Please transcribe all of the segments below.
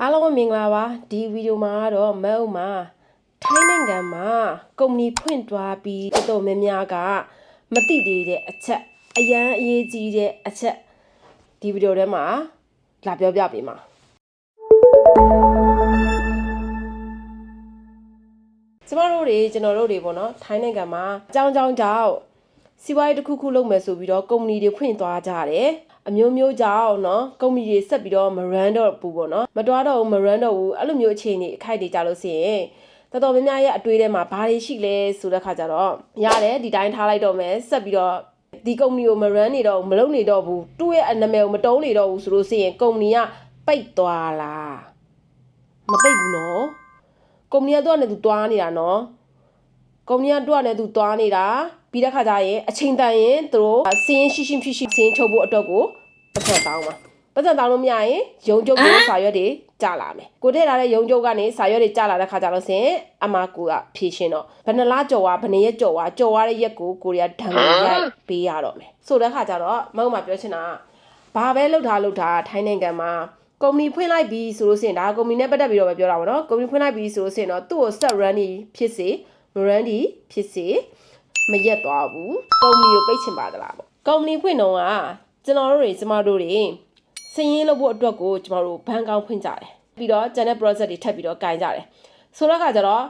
အားလုံးပဲမင်္ဂလာပါဒီဗီဒီယိုမှာတော့မအုပ်မှာထိုင်းနိုင်ငံမှာကုမ္ပဏီဖွင့်သွားပြီးတော်တော်များများကမသိသေးတဲ့အချက်အရန်အရေးကြီးတဲ့အချက်ဒီဗီဒီယိုထဲမှာလာပြောပြပေးမှာကျမတို့တွေကျွန်တော်တို့တွေပေါ့နော်ထိုင်းနိုင်ငံမှာအကြောင်းကြောင်းကြောင့်စီးပွားရေးတစ်ခုခုလုပ်မယ်ဆိုပြီးတော့ကုမ္ပဏီတွေဖွင့်သွားကြတယ် အမျိုးမျိုးကြောင့်เนาะကုမ္ပဏီတွေဆက်ပြီးတော့မရန်တော့ဘူးပေါ့နော်မတွားတော့ဘူးမရန်တော့ဘူးအဲ့လိုမျိုးအခြေအနေအခိုက်တွေကြလို့ရှိရင်တော်တော်များများရဲ့အတွေးထဲမှာဘာတွေရှိလဲဆိုတဲ့ခါကျတော့ရတယ်ဒီတိုင်းထားလိုက်တော့မယ်ဆက်ပြီးတော့ဒီကုမ္ပဏီကိုမရန်နေတော့ဘူးမလုပ်နေတော့ဘူးသူ့ရဲ့နာမည်ကိုမတုံးနေတော့ဘူးဆိုလို့ရှိရင်ကုမ္ပဏီကပိတ်သွားလားမပိတ်ဘူးနော်ကုမ္ပဏီကတော့နဲ့သူတွားနေတာနော် ကုမ္ပဏီကတွက်နဲ့သူသွားနေတာပြီးတဲ့ခါကျရင်အချိန်တန်ရင်သူတို့စင်းရှိရှိဖြစ်ရှိစင်းချုပ်ဖို့အတွက်ကို ပတ်သက်တောင်းပါပတ်သက်တောင်းလို့မရရင်ရုံကျုပ်ကိုစာရွက်တွေကြာလာမယ်ကိုထည့်ထားတဲ့ရုံကျုပ်ကနေစာရွက်တွေကြာလာတဲ့ခါကျတော့စင်အမကူကဖြည့်ရှင်းတော့ဘယ်နှလားကြော်သွားဘယ်နှရက်ကြော်သွားကြော်သွားတဲ့ရက်ကိုကိုရီးယားဓာတ်ရိုက်ပေးရတော့မယ်ဆိုတဲ့ခါကျတော့မဟုတ်မှပြောချင်တာကဘာပဲလှုပ်ထားလှုပ်ထားထိုင်းနိုင်ငံမှာကုမ္ပဏီဖွင့်လိုက်ပြီဆိုလို့ရှိရင်ဒါကုမ္ပဏီနဲ့ပတ်သက်ပြီးတော့ပဲပြောတာပါနော်ကုမ္ပဏီဖွင့်လိုက်ပြီဆိုလို့ရှိရင်တော့သူ့ကို set run ဖြစ်စေမရန်ဒီဖြစ်စေမရက်သွားဘူးကုမ္ပဏီကိုပိတ်ချင်ပါသလားပေါ့ကုမ္ပဏီဖွင့်တော့က ကျွန်တော်တို့တွေကျမတို့တွေစည်ရင်းလုပ်ဖို့အတွက်ကိုကျမတို့ဘဏ်ကောင်းဖွင့်ကြတယ်ပြီးတော့ channel project တွေထပ်ပြီးတော့ကင်ကြတယ်ဆိုတော့ကကြတော့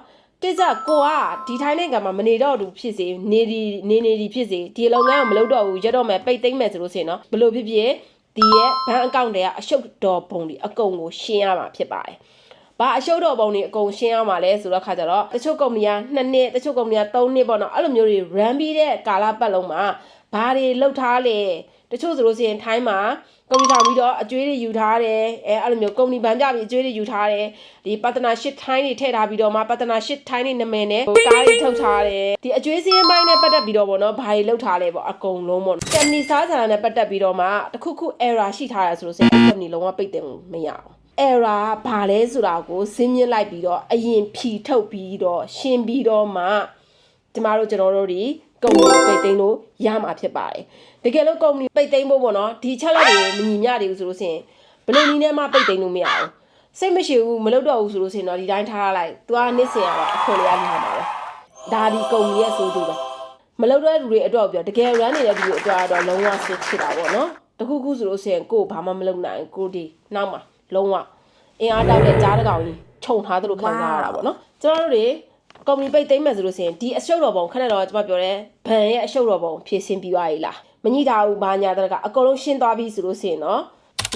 တိကျကိုကဒီထိုင်းနိုင်ငံမှာမနေတော့ဘူးဖြစ်စေနေဒီနေနေဒီဖြစ်စေဒီလုပ်ငန်းကိုမလုပ်တော့ဘူးရက်တော့မယ်ပိတ်သိမ့်မယ်ဆိုလို့ရှိရင်တော့ဘယ်လိုဖြစ်ဖြစ်ဒီရဲ့ဘဏ်အကောင့်တွေကအရှုပ်တော်ပုံတွေအကုန်ကိုရှင်းရမှာဖြစ်ပါတယ်ဘာအရှုပ်တော်ပုံတွေအကုန်ရှင်းရမှာလဲဆိုတော့ခါကြတော့တချို့ကုမ္ပဏီက2နှစ်တချို့ကုမ္ပဏီက3နှစ်ပေါ့နော်အဲ့လိုမျိုးတွေ run ပြီးတဲ့ကာလပတ်လုံးမှာဘာတွေလုပ်ထားလဲ တချို့ဆိုလို့ရှိရင်ထိုင်းမှာကုမ္ပဏီထောင်ပြီးတော့အကျွေးတွေယူထားတယ်အဲအဲ့လိုမျိုးကုမ္ပဏီဗန်ပြပြီးအကျွေးတွေယူထားတယ်ဒီ partnership ထိုင်းတွေထည့်ထားပြီးတော့မှ partnership ထိုင်းတွေနာမည်နဲ့ကားတွေထုတ်ထားတယ်ဒီအကျွေးစည်းပိုင်းနဲ့ပတ်သက်ပြီးတော့ပေါ့နော်ဘာတွေလုပ်ထားလဲပေါ့အကုန်လုံးပေါ့ company စားစရာနဲ့ပတ်သက်ပြီးတော့မှတခုခု error ရှိထားရဆိုလို့ရှိရင် company လုံးဝပိတ်တယ်မရအောင် error ဘာလဲဆိုတာကိုဇင်းမြင့်လိုက်ပြီးတော့အရင်ဖြီထုတ်ပြီးတော့ရှင်းပြီးတော့မှကျမတို့ကျွန်တော်တို့ဒီ ကုမ္ပဏီပိတ်သိမ်းလို့ရမှာဖြစ်ပါတယ်တကယ်လို့ကုမ္ပဏီပိတ်သိမ်းဖို့ပေါ့နော်ဒီချက်လက်တွေမညီမျှသေးဘူးဆိုလို့ရှိရင်ဘယ်လိုနည်းနဲ့မှပိတ်သိမ်းလို့မရဘူးစိတ်မရှိဘူးမလုပ်တော့ဘူးဆိုလို့ရှိရင်တော့ဒီတိုင်းထားလိုက်သူကနှစ်စင်ရတော့အခွန်လေးရမှာပါပဲဒါဒီကုမ္ပဏီရဲ့ဆိုးကျိုးပဲမလုပ်တဲ့လူတွေအတွက်ပြောတကယ် run နေတဲ့လူတွေအတွက်ကတော့လုံးဝဆစ်ဖြစ်တာပေါ့နော်တခုခုဆိုလို့ရှိရင်ကိုယ်ဘာမှမလုပ်နိုင်ကိုဒီနောက်မှာလုံးဝအင်အားတောက်တဲ့ကြားတကောင်ကြီးခြုံထားသလိုခံစားရတာပေါ့နော်ကျွန်တော်တို့တွေ ကုမ္ပဏီပိတ်သိမ်းမယ်ဆိုလို့ရှိရင်ဒီအရှုပ်တော်ပုံခဏတော့ကျွန်မပြောတယ်ဘန်ရဲ့အရှုပ်တော်ပုံဖြည့်ဆင်းပြီးသွားပြီလားမညှိတာဘူးဘာညာတကအကုန်လုံးရှင်းသွားပြီဆိုလို့ရှိရင်တော့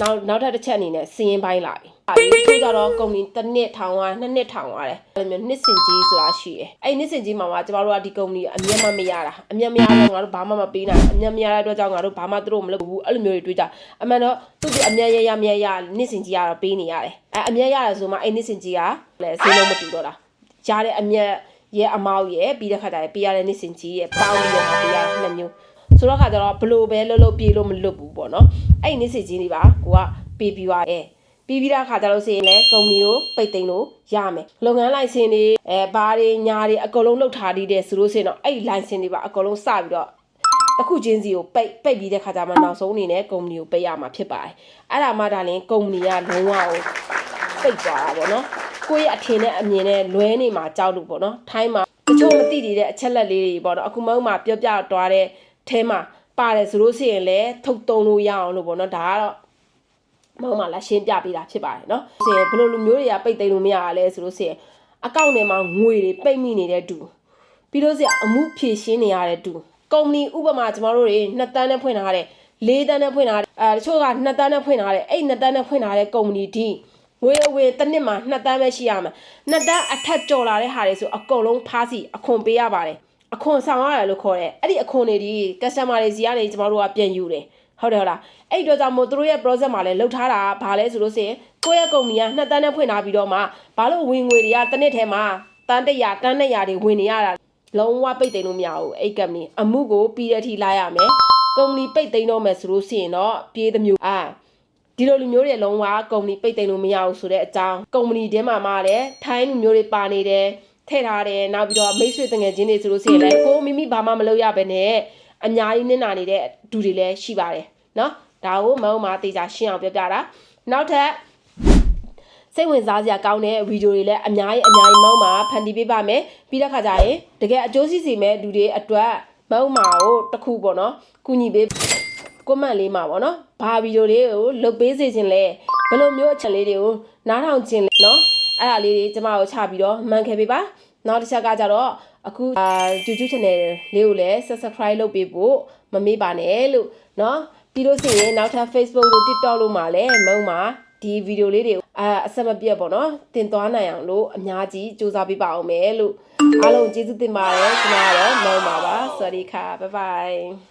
နောက်နောက်ထပ်တစ်ချက်အနေနဲ့စီရင်ပိုင်းလာပြီ။အဲဒီထို့ကြတော့ကုမ္ပဏီတစ်နှစ်ထောင်သွားနှစ်နှစ်ထောင်သွားတယ်။အဲ့လိုမျိုးနှစ်စင်ကြီးဆိုတာရှိတယ်။အဲ့နှစ်စင်ကြီးမှာမှကျမတို့ကဒီကုမ္ပဏီအမျက်မမရတာအမျက်မရတော့ငါတို့ဘာမှမပေးနိုင်အမျက်မရတဲ့အတွက်ကြောင့်ငါတို့ဘာမှသူတို့မလုပ်ဘူးအဲ့လိုမျိုးတွေတွေးကြအမှန်တော့သူ့အမျက်ရရမျက်ရနှစ်စင်ကြီးကတော့ပေးနေရတယ်။အဲ့အမျက်ရတယ်ဆိုမှအဲ့နှစ်စင်ကြီးကလည်းဈေးလုံးမတူတော့တာ။ ကြားတဲ့အမျက်ရဲ့အမောက်ရဲ့ပြီးတဲ့ခါကျရင်ပေးရတဲ့နှစ်စင်ကြီးရဲ့ပေါင်းပြီးတော့ပေးရတဲ့နှစ်မျိုးဆိုတော့ခါကျတော့ဘလို့ပဲလှုပ်လှုပ်ပြေးလို့မလွတ်ဘူးပေါ့နော်အဲ့ဒီနေ့စစ်ချင်းတွေပါကိုကပေးပြီးသွားတယ်ပြီးပြီးတဲ့ခါကျတော့ဆိုရင်လည်းကုမ္ပဏီကိုပိတ်သိမ်းလို့ရမယ်လုပ်ငန်းလိုင်စင်တွေအဲဘာတွေညာတွေအကုန်လုံးလုပ်ထားသေးတယ်ဆိုလို့ဆိုရင်တော့အဲ့ဒီလိုင်စင်တွေပါအကုန်လုံးစပြီးတော့တစ်ခုချင်းစီကိုပိတ်ပိတ်ပြီးတဲ့ခါကျမှနောက်ဆုံးအနေနဲ့ကုမ္ပဏီကိုပိတ်ရမှာဖြစ်ပါတယ်အဲ့ဒါမှဒါလည်းကုမ္ပဏီကလုံးဝကိုပိတ်သွားတာပေါ့နော် ကိုယ့်ရဲ့အထင်နဲ့အမြင်နဲ့လွဲနေမှာကြောက်လို့ပေါ့နော်ထိုင်းမှာတချို့မသိသေးတဲ့အချက်လက်လေးတွေပေါ့နော်အခုမဟုတ်မှပြောပြသွားတဲ့အဲမှာပါတယ်ဆိုလို့ရှိရင်လည်းထုတ်တုံလို့ရအောင်လို့ပေါ့နော်ဒါကတော့မဟုတ်မှလာရှင်းပြပေးတာဖြစ်ပါတယ်เนาะဆိုရင်ဘယ်လိုလူမျိုးတွေကပိတ်သိမ်းလို့မရရလဲဆိုလို့ရှိရင်အကောင့်ထဲမှာငွေတွေပိတ်မိနေတဲ့တူပြီးလို့ရှိရင်အမှုဖြည့်ရှင်းနေရတဲ့တူကုမ္ပဏီဥပမာကျမတို့တွေ2တန်းနဲ့ဖွင့်ထားတဲ့4တန်းနဲ့ဖွင့်ထားတဲ့အဲတချို့က2တန်းနဲ့ဖွင့်ထားတဲ့အဲ့2တန်းနဲ့ဖွင့်ထားတဲ့ကုမ္ပဏီဒီ ငွေအဝင်တစ်နှစ်မှာ2တန်းပဲရှိရမှာ2တန်းအထက်ကျော်လာတဲ့ဟာတွေဆိုအကုန်လုံးဖားစီအခွန်ပေးရပါတယ်အခွန်ဆောင်ရတယ်လို့ခေါ်တယ်အဲ့ဒီအခွန်တွေဒီ customer တွေစီကနေကျမတို့ကပြန်ယူတယ်ဟုတ်တယ်ဟုတ်လားအဲ့အတွက်ကြောင့်မို့သူတို့ရဲ့ process မှာလည်းလှုပ်ထားတာဘာလဲဆိုလို့ရှိရင်ကိုယ့်ရဲ့ကုမ္ပဏီကနှစ်တန်းနဲ့ဖွင့်ထားပြီးတော့မှဘာလို့ဝင်ငွေတွေကတစ်နှစ်ထဲမှာတန်းတရာတန်းနဲ့ရာတွေဝင်နေရတာလုံးဝပိတ်သိမ်းလို့မရဘူးအဲ့ကမ္ပဏီအမှုကိုပြီးတဲ့ထိလာရမယ်ကုမ္ပဏီပိတ်သိမ်းတော့မယ်ဆိုလို့ရှိရင်တော့ပြေးသမျိုးအာ ဒီလိုလူမျိုးတွေလုံးဝကုမ္ပဏီပိတ်သိမ်းလို့မရဘူးဆိုတဲ့အကြောင်းကုမ္ပဏီထဲမှာမှလည်းထိုင်းလူမျိုးတွေပါနေတယ်ထည့်ထားတယ်နောက်ပြီးတော့မိတ်ဆွေတငယ်ချင်းတွေဆိုလို့ရှိရင်လည်းကိုမိမိဘာမှမလုပ်ရပဲနဲ့အများကြီးနစ်နာနေတဲ့သူတွေလည်းရှိပါတယ်နော်ဒါကိုမဟုတ်မှတေချာရှင်းအောင်ပြောပြတာနောက်ထပ်စိတ်ဝင်စားစရာကောင်းတဲ့ဗီဒီယိုတွေလည်းအများကြီးအများကြီးမောင်းမှာဖန်တီးပေးပါမယ်ပြီးတဲ့ခါကျရင်တကယ်အကျိုးစီစီမဲ့လူတွေအတွက်မောင်းမှာကိုတစ်ခုပေါ့နော်ကူညီပေး ကွန်မန့်လေးမှာပေါ့နော်ဘာဗီဒီယိုလေးကိုလုတ်ပေးစေခြင်းလဲဘယ်လိုမျိုးအချက်လေးတွေကိုနားထောင်ခြင်းလဲနော်အဲ့ဒါလေးတွေကျမကိုချပြီးတော့မှန်ခဲ့ပေးပါနောက်တစ်ချက်ကကြတော့အခုအာ YouTube channel လေးကိုလည်း subscribe လုပ်ပေးဖို့မမေ့ပါနဲ့လို့နော်ပြီးလို့ရှိရင်နောက်ထပ် Facebook လို့ TikTok လို့မှာလည်းမုံမှာဒီဗီဒီယိုလေးတွေအာအဆက်မပြတ်ပေါ့နော်တင်သွားနိုင်အောင်လို့အများကြီးစူးစမ်းပေးပါအောင်မယ်လို့အားလုံးကျေးဇူးတင်ပါတယ်ကျွန်တော်ကတော့မုံပါပါစวัสดีค่ะบ๊ายบาย